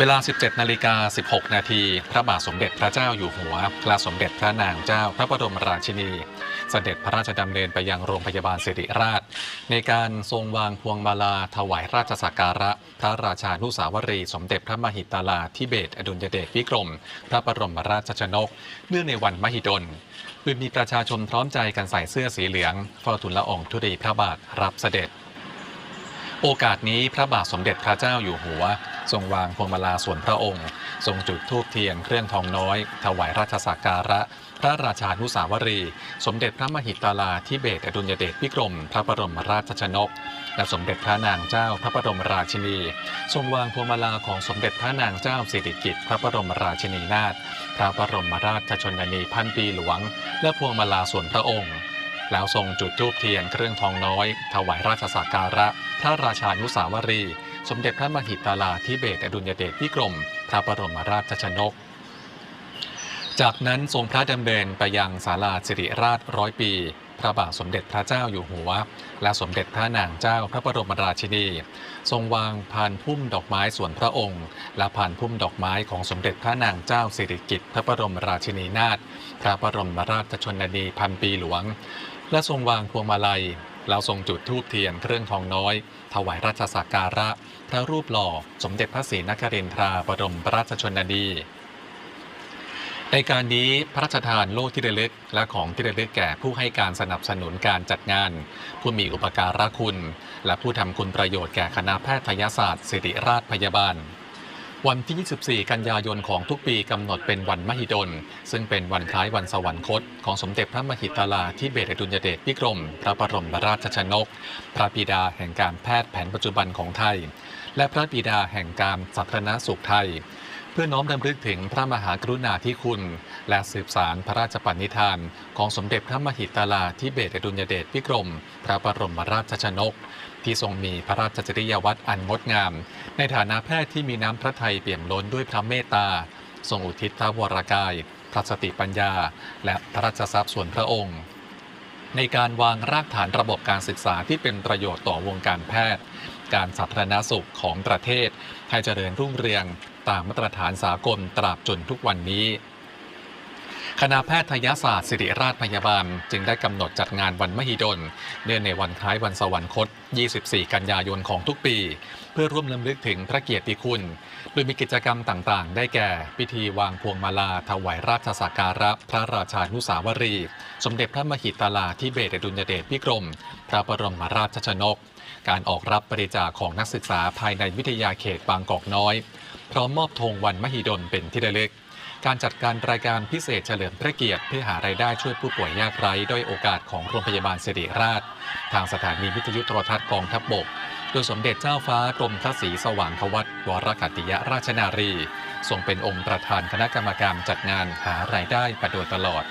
เวลา 17 นาฬิกา 16 นาที พระบาทสมเด็จพระเจ้าอยู่หัว และสมเด็จพระนางเจ้าพระบรมราชินี เสด็จพระราชดำเนินไปยังโรงพยาบาลสิริราช ในการทรงวางพวงมาลาถวายราชสักการะ พระราชานุสาวรีย์สมเด็จพระมหิตลาธิเบศอดุลยเดชวิกรม พระบรมราชชนก เนื่องในวันมหิดลโดยมีประชาชนพร้อมใจกันใส่เสื้อสีเหลืองเฝ้าทูลละอองธุลีพระบาทรับเสด็จโอกาสนี้พระบาทสมเด็จพระเจ้าอยู่หัว ทรงวางพวงมาลาส่วนพระองค์ ทรงจุดธูปเทียนเครื่องทองน้อย ถวายราชสักการะ พระราชานุสาวรี สมเด็จพระมหิตาลาธิเบศอดุลยเดชวิกรม พระบรมราชชนก และสมเด็จพระนางเจ้าพระบรมราชินี ทรงวางพวงมาลาของสมเด็จพระนางเจ้าสิริกิติ์พระบรมราชินีนาถพระบรมราชชนนีพันปีหลวง และพวงมาลาส่วนพระองค์ แล้วทรงจุดธูปเทียนเครื่องทองน้อย ถวายราชสักการะ พระราชานุสาวรี สมเด็จพระมหิตลาธิเบศอดุลยเดชวิกรม พระบรมราชชนก จากนั้นทรงพระดำเนินไปยังศาลาสิริราชร้อยปี พระบาทสมเด็จพระเจ้าอยู่หัว และสมเด็จพระนางเจ้าพระบรมราชินี ทรงวางพานพุ่มดอกไม้ส่วนพระองค์ และพานพุ่มดอกไม้ของสมเด็จพระนางเจ้าสิริกิติ์พระบรมราชินีนาถพระบรมราชชนนีพันปีหลวง และทรงวางพวงมาลัย แล้วทรงจุดธูปเทียนเครื่องทองน้อย ถวายราชสักการะ พระรูปหล่อ สมเด็จพระศรีนครินทราบรมราชชนนีในการนี้พระราชทานโล่ที่ระลึกและของที่ระลึกแก่ผู้ให้การสนับสนุนการจัดงาน ผู้มีอุปการะคุณ และผู้ทำคุณประโยชน์แก่คณะแพทยศาสตร์ ศิริราชพยาบาล วันที่ 24 กันยายนของทุกปีกำหนดเป็นวันมหิดล ซึ่งเป็นวันคล้ายวันสวรรคต ของสมเด็จพระมหิตลาธิเบศรดุลยเดชพิกรม พระบรมราชชนก พระบิดาแห่งการแพทย์แผนปัจจุบันของไทย และพระบิดาแห่งการสาธารณสุขไทย เพื่อน้อมรำลึกถึงพระมหากรุณาธิคุณ และสืบสารพระราชปณิธาน ของสมเด็จพระมหิตลาธิเบศรอดุลยเดชวิกรม พระบรมราชชนก ที่ทรงมีพระราชจริยวัตรอันงดงาม ในฐานะแพทย์ที่มีน้ำพระทัยเปี่ยมล้นด้วยพระเมตตา ทรงอุทิศพระวรากาย พระสติปัญญา และพระราชทรัพย์ส่วนพระองค์ ในการวางรากฐานระบบการศึกษาที่เป็นประโยชน์ต่อวงการแพทย์ การสาธารณสุขของประเทศให้เจริญรุ่งเรืองตามมาตรฐานสากลตราบจนทุกวันนี้ คณะแพทยศาสตร์ศิริราชพยาบาล จึงได้กำหนดจัดงานวันมหิดล เนื่องในวันคล้ายวันสวรรคต 24 กันยายนของทุกปี เพื่อร่วมลำลึกถึงพระเกียรติคุณ โดยมีกิจกรรมต่างๆ ได้แก่ พิธีวางพวงมาลาถวายราชสักการะพระราชานุสาวรี สมเด็จพระมหิตลาธิเบศดุลยเดชวิกรม พระบรมราชชนก การออกรับบริจาคของนักศึกษาภายในวิทยาเขตบางกอกน้อย พร้อมมอบธงวันมหิดลเป็นที่ระลึก การจัดการรายการพิเศษเฉลิมพระเกียรติเพื่อหารายได้ช่วยผู้ป่วยยากไร้ด้อยโอกาสของโรงพยาบาลสิริราช ทางสถานีวิทยุโทรทัศน์กองทัพบบก โดยสมเด็จเจ้าฟ้ากรมพระศรีสว่างควัตวรกตติยราชนารีทรงเป็นองค์ประธานคณะกรรมการจัดงานหารายได้มาโดยตลอด